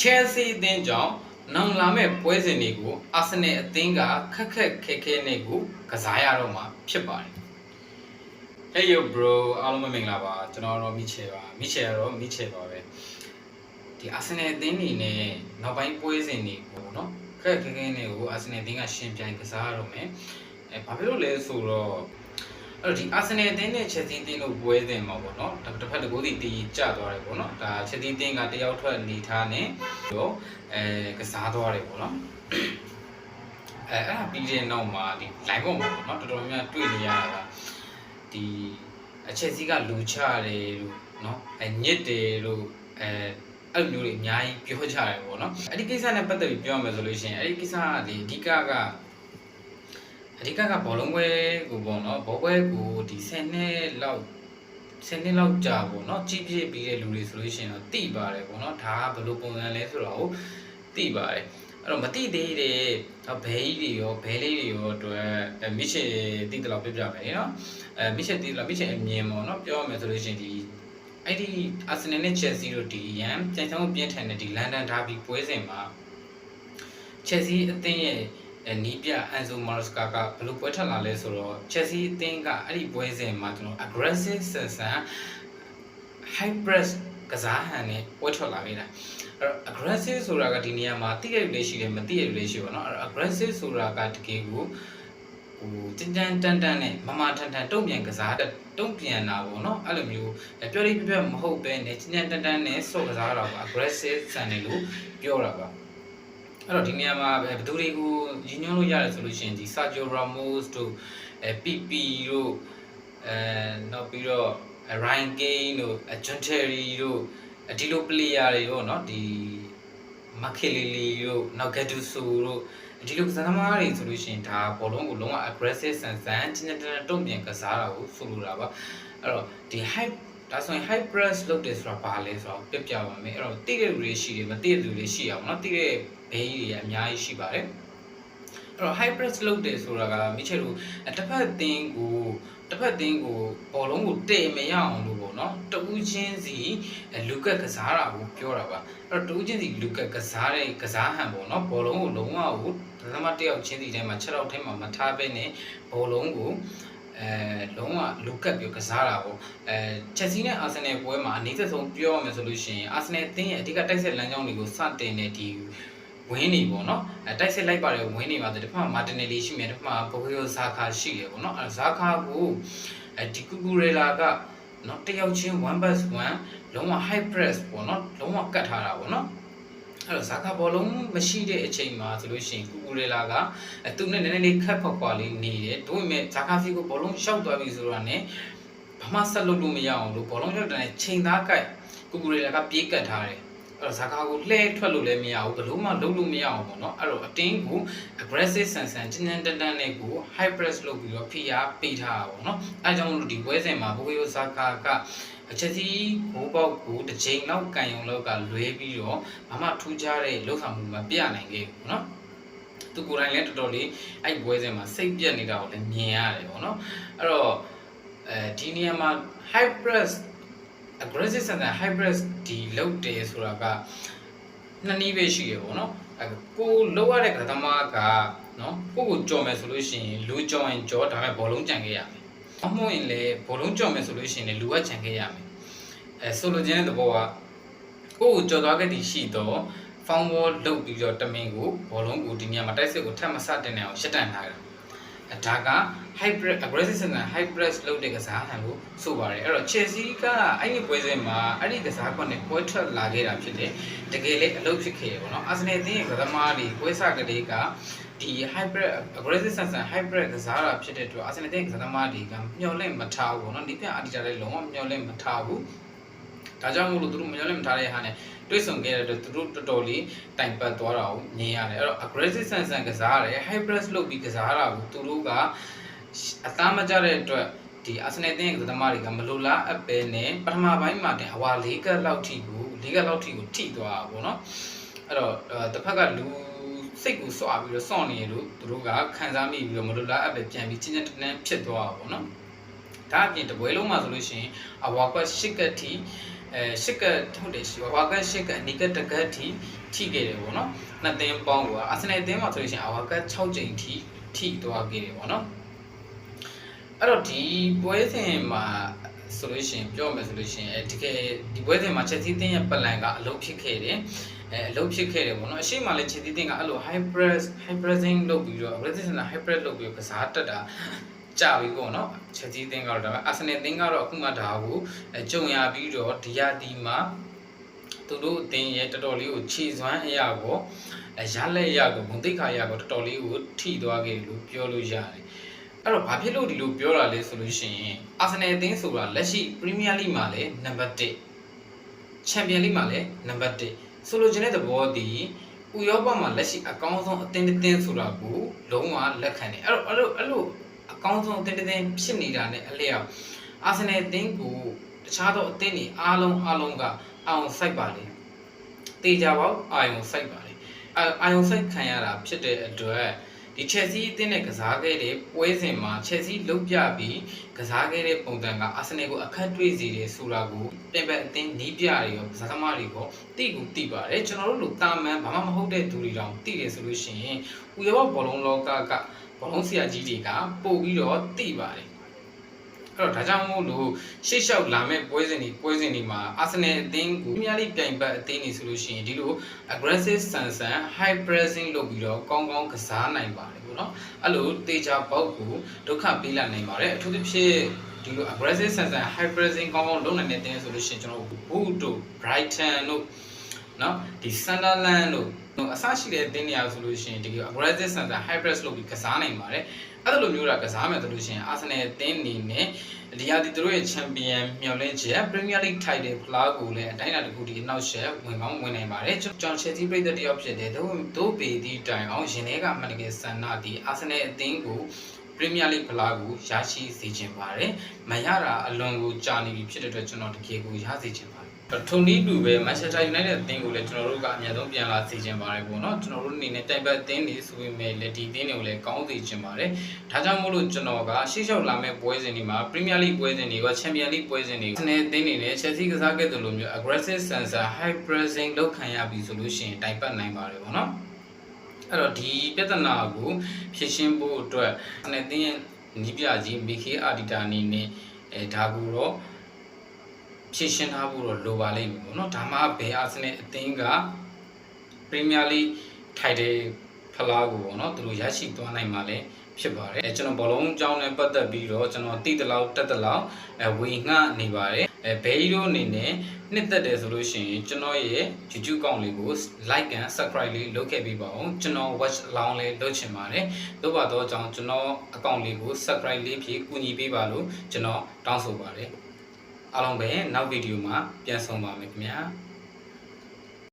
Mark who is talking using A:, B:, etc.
A: Chelsea အသင်းကြောင့်နောင်လာမဲ့ပွဲစဉ်တွေကိုအာဆင်နယ်အသင်းကခက်ခက်ခဲခဲနဲ့ကိုကစားရတော့မှာဖြစ်ပါတယ် Hey yo bro အားလုံးပဲမင်္ဂလာပါကျွန်တော်တော့မီချယ်ပါမီချယ်ကတော့မီချယ်ပါပဲဒီအာဆင်နယ်အသင်းနေနဲ့နောက်ပိုင်းပွဲစဉ်တွေကိုเนาะခက်ခက်ခဲခဲနဲ့ကိုအာဆင်နယ်အသင်းကရှင်ပြိုင်ကစားရတော့မယ်အဲဘာဖြစ်လို့လဲဆိုတော့ အဲ့တော့ဒီအာဆင်နယ်အသင်းနဲ့ချက်စီးတင်းတို့ပွဲစဉ်မှာပေါ့နော်တစ်ဖက်တစ်ကိုယ်စီတည်ကြသွားတယ်ပေါ့နော်ဒါချက်စီးတင်းကတယောက်ထွက်နေထားနေတော့အဲကစားသွားတယ်ပေါ့နော်အဲအဲ့ဒါပြီးတဲ့နောက်မှာဒီ line ပေါ်မှာပေါ့နော်တော်တော်များများတွေ့နေရတာကဒီအချက်စီးကလူချတယ်လို့နော်အဲညစ်တယ်လို့အဲအဲ့လိုမျိုးတွေအများကြီးပြောကြတယ်ပေါ့နော်အဲ့ဒီကိစ္စနဲ့ပတ်သက်ပြီးပြောရမယ်ဆိုလို့ရှိရင်အဲ့ဒီကိစ္စကဒီအဓိကက အဓိကကဘောလုံးပွဲကိုပေါ့နော်ဘောပွဲကိုဒီ10နှစ်လောက်10နှစ်လောက်ကြာပေါ့နော်ကြီးပြည့်ပြီးတဲ့လူတွေဆိုလို့ရှိရင်တော့တိပါတယ်ပေါ့နော်ဒါကဘယ်လိုပုံစံလဲဆိုတော့တိပါတယ်အဲ့တော့မတိသေးတဲ့ဘဲကြီးတွေရောဘဲလေးတွေရောအတွက်အဲမိချေတိတလောက်ပြပြမယ်နော်အဲမိချေတိတလောက်မိချေအမြင်ပေါ့နော်ပြောရမယ်ဆိုလို့ရှိရင်ဒီအဲ့ဒီအာဆင်နယ်နဲ့ချက်စီတို့ဒီရန်ပြန်ချောင်းပြင်းထန်တဲ့ဒီလန်ဒန်ဒါဘီပွဲစဉ်မှာချက်စီအသင်းရဲ့ အဲနီးပြအန်ဆိုမာရစကာကဘယ်လိုပွဲထွက်လာလဲဆိုတော့ချက်စီအသင်းကအဲ့ဒီပွဲစဉ်မှာကျွန်တော် aggressive ဆန်ဆန် high press ကစားဟန်နဲ့ပွဲထွက်လာခဲ့တာအဲ့တော့ aggressive ဆိုတာကဒီနေရာမှာတိရရလေးရှိတယ်မတိရရလေးရှိပါတော့အဲ့တော့ aggressive ဆိုတာကတကယ်ကိုဟိုတန်တန်တန်တန်နဲ့မမထန်ထန်တုံ့ပြန်ကစားတဲ့တုံ့ပြန်တာပေါ့နော်အဲ့လိုမျိုးပြောလိပြပြမဟုတ်ပဲနဲ့တန်တန်တန်နဲ့ဆော့ကစားတာပါ aggressive ဆန်တယ်လို့ပြောတာပါ အဲ့တော့ဒီနေရာမှာဘယ်သူတွေကိုရည်ညွှန်းလို့ရတယ်ဆိုလို့ရှိရင်ဒီ Sergio Ramos တို့အဲ PP တို့အဲနောက်ပြီးတော့ Ryan Kane တို့ John Terry တို့ဒီလို player တွေပေါ့နော်ဒီ Makelele တို့နောက် Gattuso တို့ဒီလိုကစားသမားတွေဆိုလို့ရှိရင်ဒါဘောလုံးကိုလုံးဝ aggressive ဆန်ဆန်တင်းတင်းတုံ့ပြန်ကစားတာကိုဆိုလိုတာပါအဲ့တော့ဒီ high ဒါဆိုရင် high press လုပ်တယ်ဆိုတာဘာလဲဆိုတော့ပြပြပါမယ်အဲ့တော့တိတဲ့လူတွေရှိတယ်မတိတဲ့လူတွေရှိအောင်နော်တိတဲ့ ဘေးတွေအများကြီးရှိပါတယ်အဲ့တော့ high press လုပ်တယ်ဆိုတာကမိချက်လို့တစ်ဖက်အသင်းကိုတစ်ဖက်အသင်းကိုဘောလုံးကိုတည်မရအောင်လို့ပေါ့နော်တဦးချင်းစီလူကက်ကစားတာကိုပြောတာပါအဲ့တော့တဦးချင်းစီလူကက်ကစားတဲ့ကစားဟန်ပေါ့နော်ဘောလုံးကိုလုံးဝကိုသမတ်တယောက်ချင်းစီထဲမှာ6ရောက်ထဲမှာမထားဘဲနဲ့ဘောလုံးကိုအဲလုံးဝလူကက်ပြီးကစားတာပေါ့အဲချက်စီနဲ့အာဆင်နယ်ပွဲမှာအနည်းဆုံးပြောရမယ်ဆိုလို့ရှိရင်အာဆင်နယ်အသင်းရဲ့အဓိကတိုက်ဆက်လမ်းကြောင်းတွေကိုစတင်တဲ့ဒီ ဝင်းနေပေါ့နော်အဲတိုက်စစ်လိုက်ပါတယ်ဝင်းနေပါတယ်တစ်ဖက်မှာမာတင်နယ်လီရှိမယ်တစ်ဖက်မှာဘိုဟီယိုဇာခါရှိတယ်ပေါ့နော်အဲဇာခါကိုအဲဒီကူကူရေလာကနော်တယောက်ချင်း1 bus 1လုံးဝ high press ပေါ့နော်လုံးဝကတ်ထားတာပေါ့နော်အဲ့တော့ဇာခါဘောလုံးမရှိတဲ့အချိန်မှာဆိုလို့ရှိရင်ကူကူရေလာကအဲသူနဲ့နည်းနည်းလေးခက်ခွက်ခွာလေးနေတယ်ဒါပေမဲ့ဇာခါစီကိုဘောလုံးရှောက်သွားပြီဆိုတော့ ਨੇ ဘာမှဆက်လုပ်လို့မရအောင်လို့ဘောလုံးရောက်တဲ့ချိန်သားကိုက်ကူကူရေလာကပြေးကတ်ထားတယ်အဲ့တော့ ဇာကာကိုလှဲထွက်လို့လည်းမရဘူးဘလို့မှလုပ်လို့မရအောင်ပေါ့နော်အဲ့တော့အတင်းကို aggressive ဆန်ဆန်တင်းတင်းတန်းတန်းနဲ့ကို high press လုပ်ပြီးတော့ဖိအားပေးထားတာပေါ့နော်အဲကြောင့်လို့ဒီပွဲစဉ်မှာဘိုယိုဇာကာကအချက်စီဘိုးပေါက်ကိုတစ်ချိန်လောက်ကန်ယုံလောက်ကလွဲပြီးတော့ဘာမှထူးခြားတဲ့လှုပ်ဆောင်မှုမပြနိုင်ခဲ့ဘူးနော်သူကိုယ်တိုင်လည်းတော်တော်လေးအဲ့ပွဲစဉ်မှာစိတ်ပြက်နေတာကိုလည်းမြင်ရတယ်ပေါ့နော်အဲ့တော့အဲဒီနေရာမှာ high press aggressive ဆန်ဆန် hybrid ဒီလောက်တယ်ဆိုတာကနှစ်နည်းပဲရှိရပေါ့နော်အဲကိုလောက်ရတဲ့ကသမားကနော်ကိုကိုကြော်မယ်ဆိုလို့ရှိရင်လူကြော်ရင်ကြော်ဒါပေမဲ့ဘောလုံးကြံခဲ့ရမယ်အမှုရင်လေဘောလုံးကြော်မယ်ဆိုလို့ရှိရင်လူကကြံခဲ့ရမယ်အဲဆိုလိုချင်တဲ့သဘောကကိုကိုကြော်သွားခဲ့သည်ရှိတော့ found wall လုတ်ပြီးတော့တမင်ကိုဘောလုံးကိုဒီနေရာမှာတိုက်စစ်ကိုထပ်မစတင်နိုင်အောင်ရှက်တန့်ထားတာအဲ ဒါက hybrid aggressive ဆန်ဆန် hybrid လုပ်တဲ့ကစားဟန်လို့ဆိုပါတယ်အဲ့တော့ Chelsea ကအဲ့ဒီပွဲစဉ်မှာအဲ့ဒီကစားကွက်နဲ့ပွဲထွက်လာခဲ့တာဖြစ်တယ်တကယ်လည်းအလုပ်ဖြစ်ခဲ့ရပေါ့နော် Arsenal အသင်းရဲ့ကစားသမားတွေပွဲစကလေးကဒီ hybrid aggressive ဆန်ဆန် hybrid ကစားတာဖြစ်တဲ့အတွက် Arsenal အသင်းကစားသမားတွေကမျှော်လင့်မထားဘူးပေါ့နော်ဒီပြအတီတာလည်းလုံးဝမျှော်လင့်မထားဘူး ဒါကြောင့်မို့လို့သူတို့မမျှော်လင့်မထားတဲ့ဟာနဲ့တွေ့ဆုံခဲ့တဲ့အတွက်သူတို့တော်တော်လေးတိုင်ပတ်သွားတာကိုမြင်ရတယ်အဲ့တော့ aggressive ဆန်ဆန်ကစားရတယ် hybrid လုပ်ပြီးကစားတာကိုသူတို့ကအသားမကျတဲ့အတွက်ဒီအာဆင်နယ်တင်းရဲ့သမားတွေကမလိုလားအပ်ပဲနဲ့ပထမပိုင်းမှာတင်အဝါ၄ကက်လောက်ထိကို၄ကက်လောက်ထိကိုထိသွားတာပေါ့နော်အဲ့တော့တစ်ဖက်ကလူစိတ်ကိုစွာပြီးတော့စောင့်နေရလို့သူတို့ကခံစားမိပြီးတော့မလိုလားအပ်ပဲပြန်ပြီးချင်းချင်းတန်းဖြစ်သွားတာပေါ့နော်ဒါအပြင်တပွဲလုံးမှာဆိုလို့ရှိရင်အဝါကွက်၈ကက်ထိ အဲရှစ်ကတ်ဟုတ်တယ်ဝါကတ်ရှစ်ကတ်အနီကတ်တကတ်ထိထိခဲ့တယ်ပေါ့နော်နှစ်သင်းပေါင်းကအာဆင်နယ်အသင်းမှာဆိုလို့ရှိရင်အဝါကတ်6ကြိမ်ထိထိသွားခဲ့တယ်ပေါ့နော်အဲ့တော့ဒီပွဲစဉ်မှာဆိုလို့ရှိရင်ပြောမယ်ဆိုလို့ရှိရင်အဲတကယ်ဒီပွဲစဉ်မှာချက်စီတင်းရဲ့ပလန်ကအလုပ်ဖြစ်ခဲ့တယ်အဲအလုပ်ဖြစ်ခဲ့တယ်ပေါ့နော်အရှိမလည်းချက်စီတင်းကအဲ့လို high press high pressing လုပ်ပြီးတော့ resistance high press လုပ်ပြီးတော့ကစားတက်တာ ကြပြီပေါ့နော်ချက်စီတင်းကတော့ဒါပေမဲ့အာဆင်နယ်တင်းကတော့အခုမှဒါကိုအဲကြုံရပြီးတော့ဒီယာဒီမှာသူတို့အတင်းရဲ့တော်တော်လေးကိုခြေစွမ်းအရာကိုအဲရလက်ရကိုဂုံတိတ်ခါရကိုတော်တော်လေးကိုထိသွားခဲ့လို့ပြောလို့ရတယ်အဲ့တော့ဘာဖြစ်လို့ဒီလိုပြောတာလဲဆိုလို့ရှိရင်အာဆင်နယ်အသင်းဆိုတာလက်ရှိပရီးမီးယားလိမှာလည်းနံပါတ်1ချန်ပီယံလိမှာလည်းနံပါတ်1ဆိုလိုချင်တဲ့သဘောဒီဥရောပမှာလက်ရှိအကောင်းဆုံးအသင်းတစ်သင်းဆိုတာကိုလုံးဝလက်ခံတယ်အဲ့တော့အဲ့လိုအဲ့လို အကောင်းဆုံးအသင်းတစ်သင်းဖြစ်နေတာ ਨੇ အလျောက်အာဆင်နယ်အသင်းကိုတခြားသောအသင်းတွေအားလုံးအားလုံးကအောင်စိုက်ပါလေတေချာပေါအာယုံစိုက်ပါလေအာအာယုံစိုက်ခံရတာဖြစ်တဲ့အတွက်ဒီချက်စီအသင်းနဲ့ကစားခဲ့တဲ့ပွဲစဉ်မှာချက်စီလုတ်ပြပြီးကစားခဲ့တဲ့ပုံစံကအာဆင်နယ်ကိုအခက်တွေ့စေတယ်ဆိုတာကိုပြင်ပအသင်းနီးပြတွေရောကစားသမားတွေရောတိကူတိပါတယ်ကျွန်တော်တို့လူတာမန်ဘာမှမဟုတ်တဲ့သူတွေတောင်တိတယ်ဆိုလို့ရှိရင်ဥရောပဘောလုံးလောကက ဘောလုံးဆရာကြီးတွေကပို့ပြီးတော့တိပါတယ်အဲ့တော့ဒါကြောင့်မို့လို့ရှေ့လျှောက်လာမဲ့ပွဲစဉ်တွေပွဲစဉ်တွေမှာအာဆင်နယ်အသင်းကိုအများကြီးပြိုင်ပတ်အသင်းတွေဆိုလို့ရှိရင်ဒီလို aggressive ဆန်ဆန် high pressing လုပ်ပြီးတော့ကောင်းကောင်းကစားနိုင်ပါတယ်ပေါ့နော်အဲ့လိုတေချာပေါက်ကိုဒုက္ခပေးလာနိုင်ပါတယ်အထူးသဖြင့်ဒီလို aggressive ဆန်ဆန် high pressing ကောင်းကောင်းလုပ်နိုင်တဲ့တင်းဆိုလို့ရှိရင်ကျွန်တော်တို့ Wood တို့ Brighton တို့ နော်ဒီ Sunderland တို့အစရှိတဲ့တင်းနေရာဆိုလို့ရှိရင်ဒီ aggressive ဆန်ဆန် high press လုပ်ပြီးကစားနိုင်ပါတယ်အဲ့လိုမျိုးတာကစားမယ်ဆိုလို့ရှိရင် Arsenal အသင်းအနေနဲ့ဒီဟာဒီသူတို့ရဲ့ Champion မျှော်လင့်ချက် Premier League Title ဖလားကိုလည်းအတိုင်းအတာတစ်ခုဒီအနောက်ရှက်ဝင်ကောင်းဝင်နိုင်ပါတယ်ကျွန်တော် Chelsea ပြည်သက်တယောက်ဖြစ်တယ်တို့တို့ပေဒီတိုင်အောင်ရင်ထဲကမှန်တကယ်ဆန္ဒဒီ Arsenal အသင်းကို Premier League ဖလားကိုရရှိစေချင်ပါတယ်မရတာအလွန်ကိုကြာနေပြီဖြစ်တဲ့အတွက်ကျွန်တော်တကယ်ကိုရစေချင်ပါတယ် ထုံနည်းတူပဲ Manchester United အသင်းကိုလည်းကျွန်တော်တို့ကအများဆုံးပြန်လာစေချင်ပါတယ်ပေါ့နော်ကျွန်တော်တို့အနေနဲ့တိုင်ပတ်အသင်းတွေဆိုပေမဲ့လည်းဒီအသင်းတွေကိုလည်းကောင်းစေချင်ပါတယ်ဒါကြောင့်မို့လို့ကျွန်တော်ကရှေ့လျှောက်လာမဲ့ပွဲစဉ်တွေမှာ Premier League ပွဲစဉ်တွေက Champions League ပွဲစဉ်တွေစနေအသင်းတွေနဲ့ Chelsea ကစားခဲ့တဲ့လိုမျိုး aggressive sensor high pressing လောက်ခံရပြီဆိုလို့ရှိရင်တိုင်ပတ်နိုင်ပါတယ်ပေါ့နော်အဲ့တော့ဒီပြဿနာကိုဖြေရှင်းဖို့အတွက်စနေအသင်းရဲ့နီးပြကြီး MK Arteta အနေနဲ့အဲဒါကိုတော့ ဖြည့်ရှင်းထားဖို့တော့လိုပါလိမ့်မယ်ပေါ့နော်ဒါမှဘယ်အာဆင်နယ်အသင်းကပရီးမီးယားလိထိုက်တဲ့ဖလားကိုပေါ့နော်သူတို့ရရှိသွားနိုင်မှာလဲဖြစ်ပါတယ်အဲကျွန်တော်ဘောလုံးအကြောင်းနဲ့ပတ်သက်ပြီးတော့ကျွန်တော်တိတလောက်တက်တလောက်အဲဝေငှနေပါတယ်အဲဘဲကြီးတို့အနေနဲ့နှစ်သက်တယ်ဆိုလို့ရှိရင်ကျွန်တော်ရဲ့ YouTube ကောင်လေးကို like and subscribe လေးလုပ်ခဲ့ပေးပါအောင်ကျွန်တော် watch along လေးလုပ်ချင်ပါတယ်တို့ပါတော့အကြောင်းကျွန်တော်အကောင့်လေးကို subscribe လေးဖြည့်ကူညီပေးပါလို့ကျွန်တော်တောင်းဆိုပါတယ် အားလုံးပဲနောက်ဗီဒီယိုမှာပြန်ဆုံပါမယ်ခင်ဗျာ